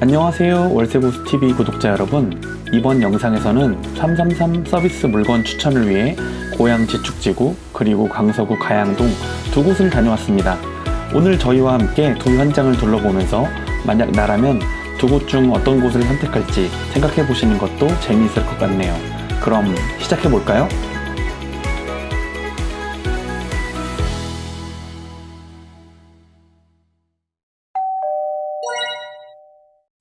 안녕하세요 월세고수TV 구독자 여러분. 이번 영상에서는 333 서비스 물건 추천을 위해 고양 지축지구 그리고 강서구 가양동 두 곳을 다녀왔습니다. 오늘 저희와 함께 두 현장을 둘러보면서 만약 나라면 두 곳 중 어떤 곳을 선택할지 생각해 보시는 것도 재미있을 것 같네요. 그럼 시작해 볼까요?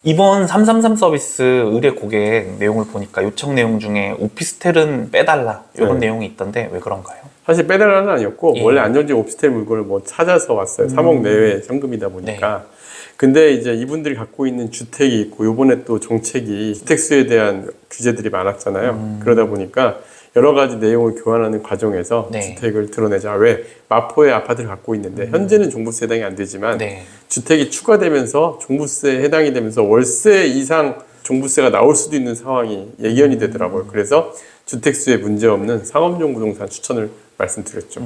이번 333 서비스 의뢰 고객 내용을 보니까 요청 내용 중에 오피스텔은 빼달라 이런 네. 내용이 있던데 왜 그런가요? 사실 빼달라는 아니었고 예. 원래 안전지 오피스텔 물건을 뭐 찾아서 왔어요. 3억 내외 현금이다 보니까. 네. 근데 이제 이분들이 갖고 있는 주택이 있고 요번에 또 정책이 주택수에 대한 규제들이 많았잖아요. 음. 그러다 보니까 여러 가지 내용을 교환하는 과정에서 네. 주택을 드러내자. 왜 마포에 아파트를 갖고 있는데 현재는 종부세 해당이 안 되지만 음. 네. 주택이 추가되면서 종부세에 해당이 되면서 월세 이상 종부세가 나올 수도 있는 상황이 예견이 되더라고요. 그래서 주택수에 문제 없는 상업용 부동산 추천을 말씀드렸죠.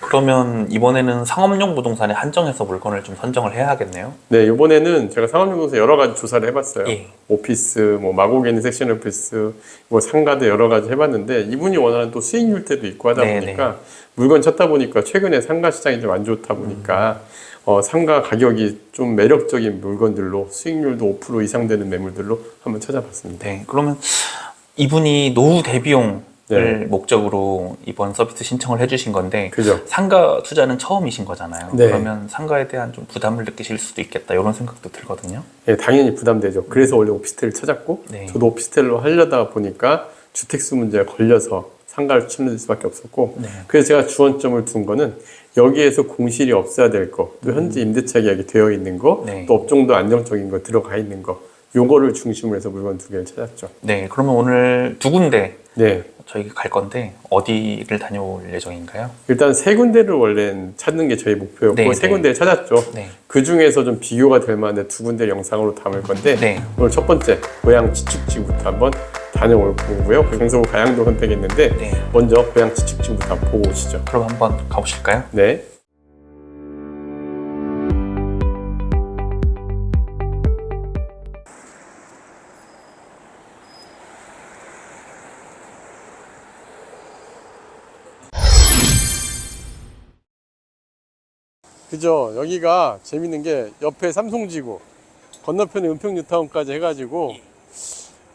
그러면 이번에는 상업용 부동산에 한정해서 물건을 좀 선정을 해야겠네요. 네, 이번에는 제가 상업용 부동산 여러 가지 조사를 해봤어요. 예. 오피스, 뭐 마곡에 있는 섹션 오피스, 뭐 상가도 여러 가지 해봤는데 이분이 원하는 또 수익률대도 있고 하다 네, 보니까 물건 찾다 보니까 최근에 상가 시장이 좀 안 좋다 보니까 어, 상가 가격이 좀 매력적인 물건들로 수익률도 5% 이상 되는 매물들로 한번 찾아봤습니다. 네. 그러면 이분이 노후 대비용을 네. 목적으로 이번 서비스 신청을 해주신 건데 그죠? 상가 투자는 처음이신 거잖아요. 네. 그러면 상가에 대한 좀 부담을 느끼실 수도 있겠다 이런 생각도 들거든요. 예, 당연히 부담되죠. 그래서 원래 오피스텔을 찾았고 네. 저도 오피스텔로 하려다 보니까 주택수 문제가 걸려서 상가를 추천할 수밖에 없었고 네. 그래서 제가 주원점을 둔 거는 여기에서 공실이 없어야 될 거, 또 현재 임대차 계약이 되어 있는 거, 음. 네. 또 업종도 안정적인 거 들어가 있는 거, 요거를 중심으로 해서 물건 두 개를 찾았죠. 네. 그러면 오늘 두 군데 네. 저희 갈 건데 어디를 다녀올 예정인가요? 일단 세 군데를 원래 찾는 게 저희 목표였고 네, 세 네. 군데를 찾았죠. 네. 그 중에서 좀 비교가 될 만한 두 군데 영상으로 담을 건데 네. 오늘 첫 번째 고향 지축지구부터 한번 다녀올 거고요. 강서구 가양도 선택했는데 네. 먼저 고향 지축지구부터 한번 보고 오시죠. 그럼 한번 가보실까요? 네. 그죠. 여기가 재밌는 게 옆에 삼성지구, 건너편에 은평뉴타운까지 해가지고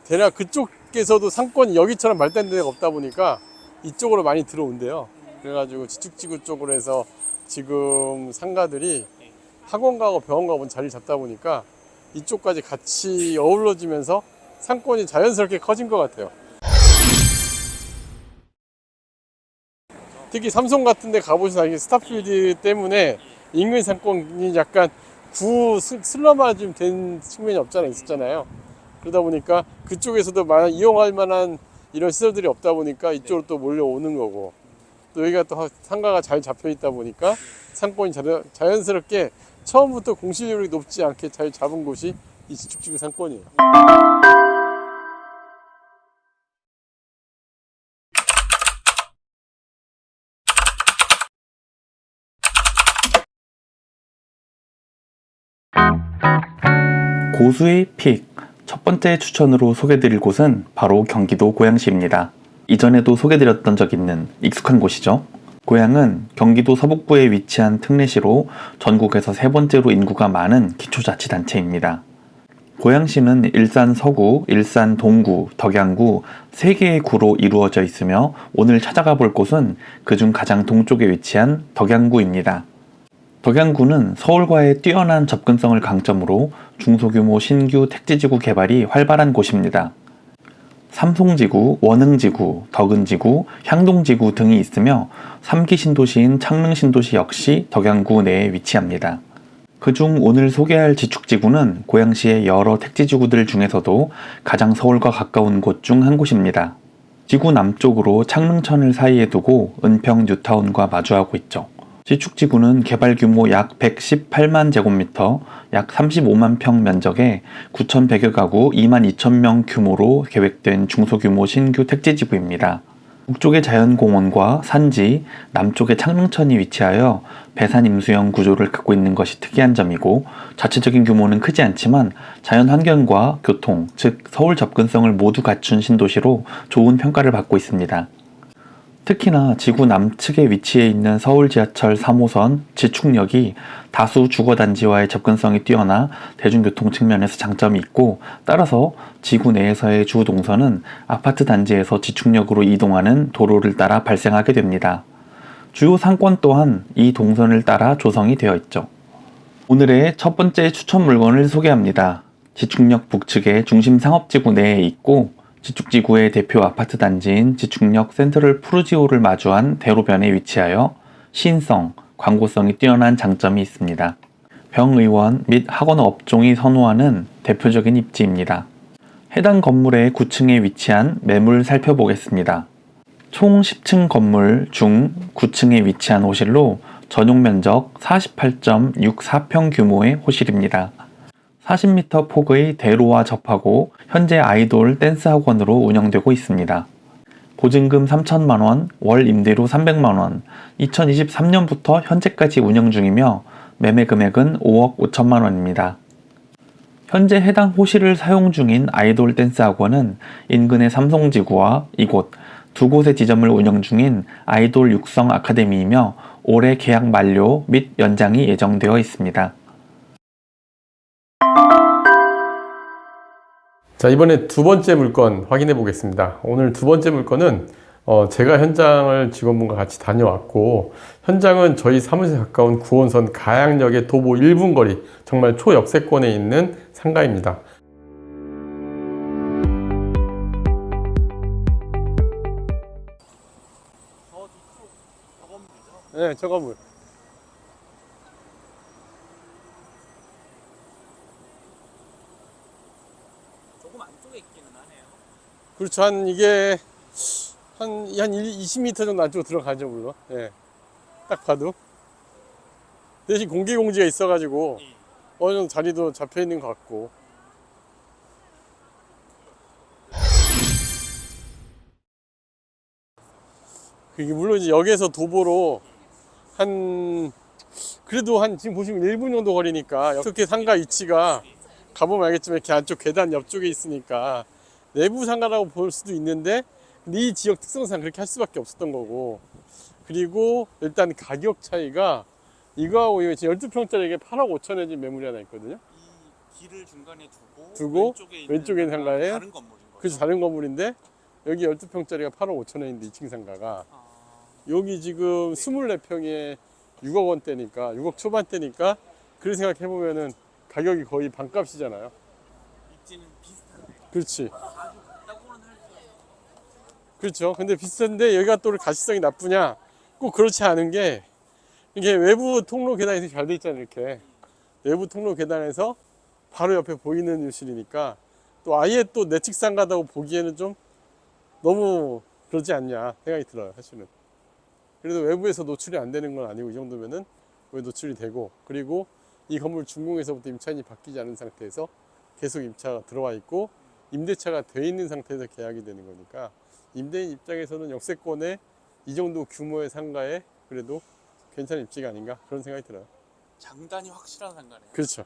대략 그쪽에서도 상권이 여기처럼 발달된 데가 없다 보니까 이쪽으로 많이 들어온대요. 그래가지고 지축지구 쪽으로 해서 지금 상가들이 학원 가고 병원 가고 자리를 잡다 보니까 이쪽까지 같이 어우러지면서 상권이 자연스럽게 커진 것 같아요. 특히 삼성 같은 데 가보시면 스타필드 때문에 인근 상권이 약간 구 슬- 슬럼화 좀 된 측면이 없잖아 있었잖아요. 그러다 보니까 그쪽에서도 많은 이용할 만한 이런 시설들이 없다 보니까 이쪽으로 또 몰려오는 거고 또 여기가 또 상가가 잘 잡혀 있다 보니까 상권이 자연- 자연스럽게 처음부터 공실률이 높지 않게 잘 잡은 곳이 이 지축지구 상권이에요. 고수의 픽. 첫 번째 추천으로 소개드릴 곳은 바로 경기도 고양시입니다. 이전에도 소개드렸던 적 있는 익숙한 곳이죠. 고양은 경기도 서북부에 위치한 특례시로 전국에서 세 번째로 인구가 많은 기초자치단체입니다. 고양시는 일산 서구, 일산 동구, 덕양구 세 개의 구로 이루어져 있으며 오늘 찾아가 볼 곳은 그중 가장 동쪽에 위치한 덕양구입니다. 덕양구는 서울과의 뛰어난 접근성을 강점으로 중소규모 신규 택지지구 개발이 활발한 곳입니다. 삼송지구, 원흥지구, 덕은지구, 향동지구 등이 있으며 3기 신도시인 창릉신도시 역시 덕양구 내에 위치합니다. 그중 오늘 소개할 지축지구는 고양시의 여러 택지지구들 중에서도 가장 서울과 가까운 곳 중 한 곳입니다. 지구 남쪽으로 창릉천을 사이에 두고 은평 뉴타운과 마주하고 있죠. 지축지구는 개발 규모 약 118만 제곱미터, 약 35만 평 면적에 9,100여 가구 2만 2천 명 규모로 계획된 중소규모 신규 택지지구입니다. 북쪽에 자연공원과 산지, 남쪽에 창릉천이 위치하여 배산 임수형 구조를 갖고 있는 것이 특이한 점이고 자체적인 규모는 크지 않지만 자연 환경과 교통, 즉 서울 접근성을 모두 갖춘 신도시로 좋은 평가를 받고 있습니다. 특히나 지구 남측에 위치해 있는 서울 지하철 3호선 지축역이 다수 주거단지와의 접근성이 뛰어나 대중교통 측면에서 장점이 있고 따라서 지구 내에서의 주 동선은 아파트 단지에서 지축역으로 이동하는 도로를 따라 발생하게 됩니다. 주요 상권 또한 이 동선을 따라 조성이 되어 있죠. 오늘의 첫 번째 추천 물건을 소개합니다. 지축역 북측의 중심 상업지구 내에 있고 지축지구의 대표 아파트 단지인 지축역 센트럴 푸르지오를 마주한 대로변에 위치하여 시인성, 광고성이 뛰어난 장점이 있습니다. 병의원 및 학원 업종이 선호하는 대표적인 입지입니다. 해당 건물의 9층에 위치한 매물 살펴보겠습니다. 총 10층 건물 중 9층에 위치한 호실로 전용 면적 48.64평 규모의 호실입니다. 40m 폭의 대로와 접하고 현재 아이돌 댄스 학원으로 운영되고 있습니다. 보증금 3천만 원, 월 임대료 300만 원, 2023년부터 현재까지 운영 중이며 매매 금액은 5억 5천만 원입니다. 현재 해당 호실을 사용 중인 아이돌 댄스 학원은 인근의 삼성지구와 이곳 두 곳의 지점을 운영 중인 아이돌 육성 아카데미이며 올해 계약 만료 및 연장이 예정되어 있습니다. 자 이번에 두 번째 물건 확인해 보겠습니다. 오늘 두 번째 물건은 어, 제가 현장을 직원분과 같이 다녀왔고 현장은 저희 사무실 가까운 구원선 가양역의 도보 1분 거리 정말 초역세권에 있는 상가입니다. 네, 저 건물. 조금 안쪽에 있기는 하네요. 그렇죠. 한 이게 한, 한 20m 정도 안쪽으로 들어가죠, 물론. 예. 딱 봐도. 대신 공기 공지가 있어가지고 예. 어느 정도 자리도 잡혀 있는 것 같고. 그게 물론 이제 역에서 도보로 한 그래도 한 지금 보시면 1분 정도 거리니까 어떻게 상가 위치가 가보면 알겠지만 이렇게 안쪽 계단 옆쪽에 있으니까 내부 상가라고 볼 수도 있는데 이 지역 특성상 그렇게 할 수밖에 없었던 거고 그리고 일단 가격 차이가 이거하고 이거 지금 12평짜리 게 8억 5천에 지금 매물이 하나 있거든요 이 길을 중간에 두고, 두고 왼쪽에 있는 왼쪽에 있는 상가가 상가에 다른 건물인 거죠. 그래서 다른 건물인데 여기 12평짜리가 8억 5천원인데 2층 상가가 아, 여기 지금 24평에 6억 원대니까 6억 초반대니까 그런 생각해보면은 가격이 거의 반값이잖아요 입지는 비슷하네요. 그렇지. 그렇죠. 근데 비싼데 여기가 또 가시성이 나쁘냐? 꼭 그렇지 않은 게 이게 외부 통로 계단이 잘 돼 있잖아요. 이렇게 외부 통로 계단에서 바로 옆에 보이는 요실이니까 또 아예 또 내측상 가다고 보기에는 좀 너무 그러지 않냐 생각이 들어요. 사실은. 그래도 외부에서 노출이 안 되는 건 아니고 이 정도면은 왜 노출이 되고 그리고 이 건물 준공에서부터 임차인이 바뀌지 않은 상태에서 계속 임차가 들어와 있고 임대차가 돼 있는 상태에서 계약이 되는 거니까 임대인 입장에서는 역세권에 이 정도 규모의 상가에 그래도 괜찮은 입지가 아닌가 그런 생각이 들어요. 장단이 확실한 상가네요. 그렇죠.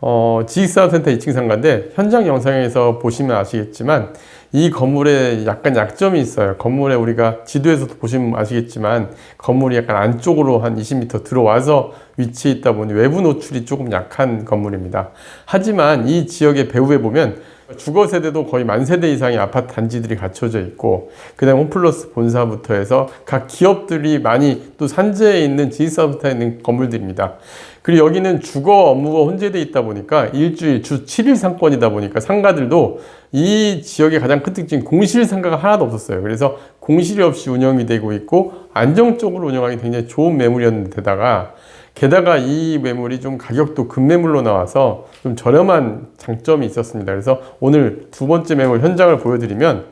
어, 지식사업센터 2층 상가인데 현장 영상에서 보시면 아시겠지만 이 건물에 약간 약점이 있어요. 건물에 우리가 지도에서도 보시면 아시겠지만 건물이 약간 안쪽으로 한 20m 들어와서 위치해 있다 보니 외부 노출이 조금 약한 건물입니다. 하지만 이 지역의 배후에 보면 주거 세대도 거의 만 세대 이상의 아파트 단지들이 갖춰져 있고 그다음 홈플러스 본사부터 해서 각 기업들이 많이 또 산재에 있는 지식사업부터 있는 건물들입니다. 그리고 여기는 주거 업무가 혼재돼 있다 보니까 일주일 주 7일 상권이다 보니까 상가들도 이 지역의 가장 큰 특징 공실 상가가 하나도 없었어요. 그래서 공실이 없이 운영이 되고 있고 안정적으로 운영하기 굉장히 좋은 매물이었는데다가 게다가 이 매물이 좀 가격도 급매물로 나와서 좀 저렴한 장점이 있었습니다. 그래서 오늘 두 번째 매물 현장을 보여드리면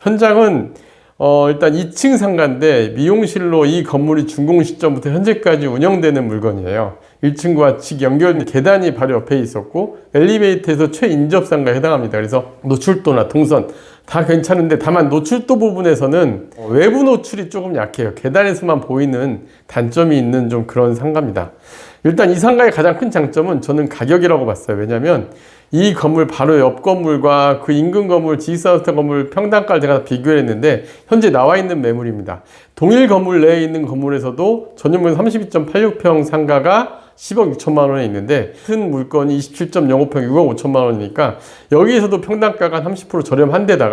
현장은 어, 일단 2층 상가인데 미용실로 이 건물이 준공 시점부터 현재까지 운영되는 물건이에요. 1층과 직 연결된 계단이 바로 옆에 있었고 엘리베이터에서 최인접 상가에 해당합니다. 그래서 노출도나 동선 다 괜찮은데 다만 노출도 부분에서는 외부 노출이 조금 약해요. 계단에서만 보이는 단점이 있는 좀 그런 상가입니다. 일단 이 상가의 가장 큰 장점은 저는 가격이라고 봤어요. 왜냐하면 이 건물 바로 옆 건물과 그 인근 건물 지사우스타 건물 평당가를 제가 비교를 했는데 현재 나와 있는 매물입니다. 동일 건물 내에 있는 건물에서도 전용면 32.86평 상가가 10억 6천만 원에 있는데 큰 물건이 27.05평 6억 5천만 원이니까 여기에서도 평당가가 30% 저렴한 데다가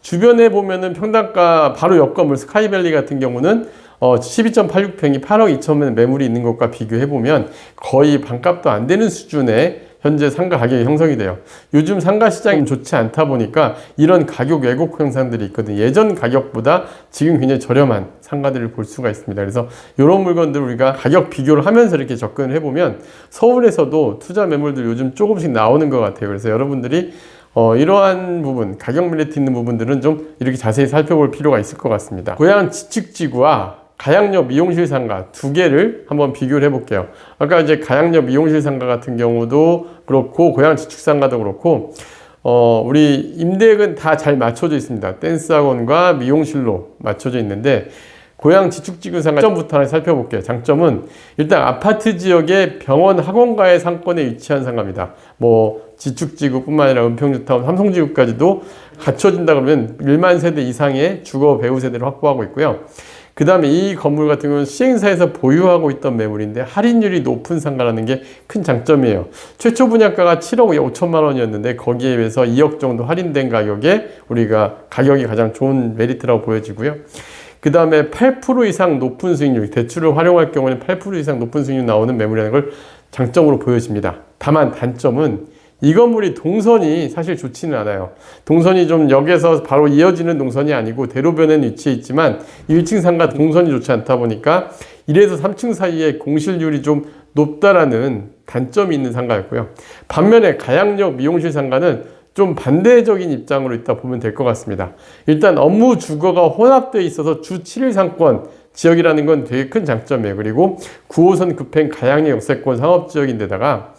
주변에 보면은 평당가 바로 옆 건물 스카이밸리 같은 경우는 어, 12.86평이 8억 2천만 매물이 있는 것과 비교해 보면 거의 반값도 안 되는 수준의 현재 상가 가격이 형성이 돼요. 요즘 상가 시장이 좋지 않다 보니까 이런 가격 왜곡 현상들이 있거든요. 예전 가격보다 지금 굉장히 저렴한 상가들을 볼 수가 있습니다. 그래서 이런 물건들 우리가 가격 비교를 하면서 이렇게 접근을 해보면 서울에서도 투자 매물들 요즘 조금씩 나오는 것 같아요. 그래서 여러분들이 어, 이러한 부분, 가격 메리트 있는 부분들은 좀 이렇게 자세히 살펴볼 필요가 있을 것 같습니다. 고향 지축지구와 가양역 미용실 상가 두 개를 한번 비교를 해볼게요. 아까 이제 가양역 미용실 상가 같은 경우도 그렇고 고향 지축 상가도 그렇고 어, 우리 임대액은 다 잘 맞춰져 있습니다. 댄스 학원과 미용실로 맞춰져 있는데 고향 지축지구 상가 장점부터 하나 살펴볼게요. 장점은 일단 아파트 지역의 병원 학원가의 상권에 위치한 상가입니다. 뭐 지축지구뿐만 아니라 은평주타운, 삼성지구까지도 갖춰진다 그러면 1만 세대 이상의 주거 배우 세대를 확보하고 있고요. 그 다음에 이 건물 같은 경우는 시행사에서 보유하고 있던 매물인데 할인율이 높은 상가라는 게 큰 장점이에요. 최초 분양가가 7억 5천만 원이었는데 거기에 비해서 2억 정도 할인된 가격에 우리가 가격이 가장 좋은 메리트라고 보여지고요. 그 다음에 8% 이상 높은 수익률, 대출을 활용할 경우에는 8% 이상 높은 수익률 나오는 매물이라는 걸 장점으로 보여집니다. 다만 단점은 이 건물이 동선이 사실 좋지는 않아요. 동선이 좀 역에서 바로 이어지는 동선이 아니고 대로변에 위치해 있지만 1층 상가 동선이 좋지 않다 보니까 1에서 3층 사이에 공실률이 좀 높다라는 단점이 있는 상가였고요. 반면에 가양역 미용실 상가는 좀 반대적인 입장으로 있다 보면 될 것 같습니다. 일단 업무 주거가 혼합되어 있어서 주 7일 상권 지역이라는 건 되게 큰 장점이에요. 그리고 9호선 급행 가양역 역세권 상업지역인데다가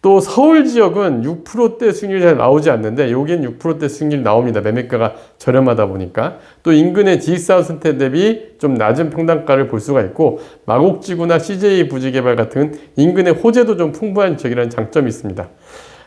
또 서울 지역은 6%대 수익률이 잘 나오지 않는데 여기엔 6%대 수익률이 나옵니다. 매매가가 저렴하다 보니까 또 인근의 지식사업센터 대비 좀 낮은 평당가를 볼 수가 있고 마곡지구나 CJ 부지개발 같은 인근의 호재도 좀 풍부한 지역이라는 장점이 있습니다.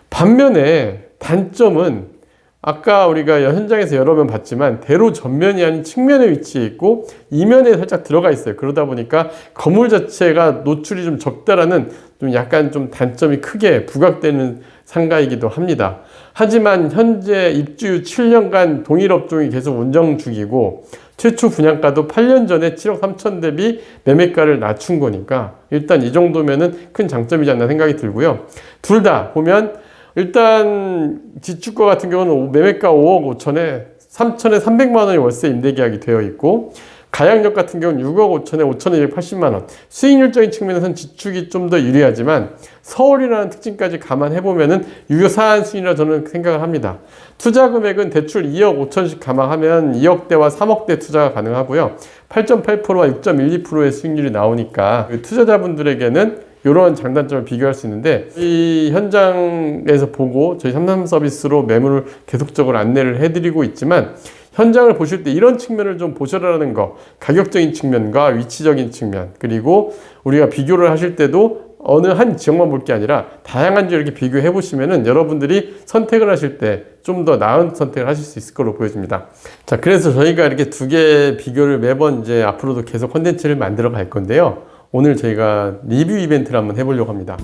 반면에 단점은 아까 우리가 현장에서 여러 번 봤지만 대로 전면이 아닌 측면에 위치해 있고 이면에 살짝 들어가 있어요. 그러다 보니까 건물 자체가 노출이 좀 적다라는 좀 약간 좀 단점이 크게 부각되는 상가이기도 합니다. 하지만 현재 입주 7년간 동일 업종이 계속 운영 중이고 최초 분양가도 8년 전에 7억 3천 대비 매매가를 낮춘 거니까 일단 이 정도면은 큰 장점이지 않나 생각이 들고요. 둘 다 보면 일단 지축과 같은 경우는 매매가 5억 5천에 3천에 300만 원이 월세 임대 계약이 되어 있고 가양역 같은 경우는 6억 5천에 5,280만 원. 수익률적인 측면에서는 지축이 좀 더 유리하지만 서울이라는 특징까지 감안해 보면은 유효사한 수익이라 저는 생각을 합니다. 투자 금액은 대출 2억 5천씩 감안하면 2억대와 3억대 투자가 가능하고요. 8.8%와 6.12%의 수익률이 나오니까 투자자분들에게는 이런 장단점을 비교할 수 있는데 이 현장에서 보고 저희 삼삼 서비스로 매물을 계속적으로 안내를 해드리고 있지만 현장을 보실 때 이런 측면을 좀 보셔라는 거 가격적인 측면과 위치적인 측면 그리고 우리가 비교를 하실 때도 어느 한 지역만 볼 게 아니라 다양한 지역 이렇게 비교해 보시면은 여러분들이 선택을 하실 때 좀 더 나은 선택을 하실 수 있을 거로 보여집니다. 자, 그래서 저희가 이렇게 두 개의 비교를 매번 이제 앞으로도 계속 콘텐츠를 만들어 갈 건데요. 오늘 저희가 리뷰 이벤트를 한번 해보려고 합니다.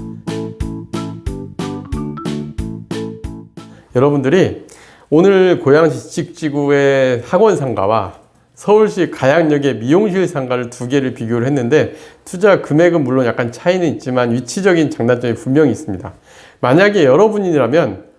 여러분들이 오늘 고양시 지식지구의 학원 상가와 서울시 가양역의 미용실 상가를 두 개를 비교를 했는데 투자 금액은 물론 약간 차이는 있지만 위치적인 장단점이 분명히 있습니다. 만약에 여러분이라면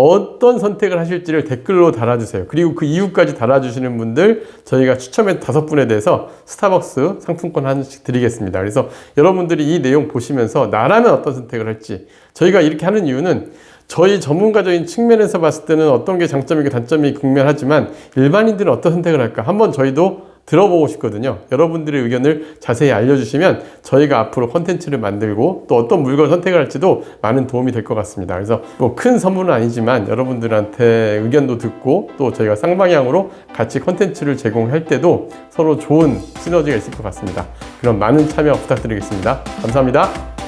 어떤 선택을 하실지를 댓글로 달아주세요. 그리고 그 이유까지 달아주시는 분들 저희가 추첨해 다섯 분에 대해서 스타벅스 상품권 하나씩 드리겠습니다. 그래서 여러분들이 이 내용 보시면서 나라면 어떤 선택을 할지 저희가 이렇게 하는 이유는 저희 전문가적인 측면에서 봤을 때는 어떤 게 장점이고 단점이 국면하지만 일반인들은 어떤 선택을 할까 한번 저희도 들어보고 싶거든요. 여러분들의 의견을 자세히 알려주시면 저희가 앞으로 컨텐츠를 만들고 또 어떤 물건을 선택을 할지도 많은 도움이 될 것 같습니다. 그래서 뭐 큰 선물은 아니지만 여러분들한테 의견도 듣고 또 저희가 쌍방향으로 같이 컨텐츠를 제공할 때도 서로 좋은 시너지가 있을 것 같습니다. 그럼 많은 참여 부탁드리겠습니다. 감사합니다.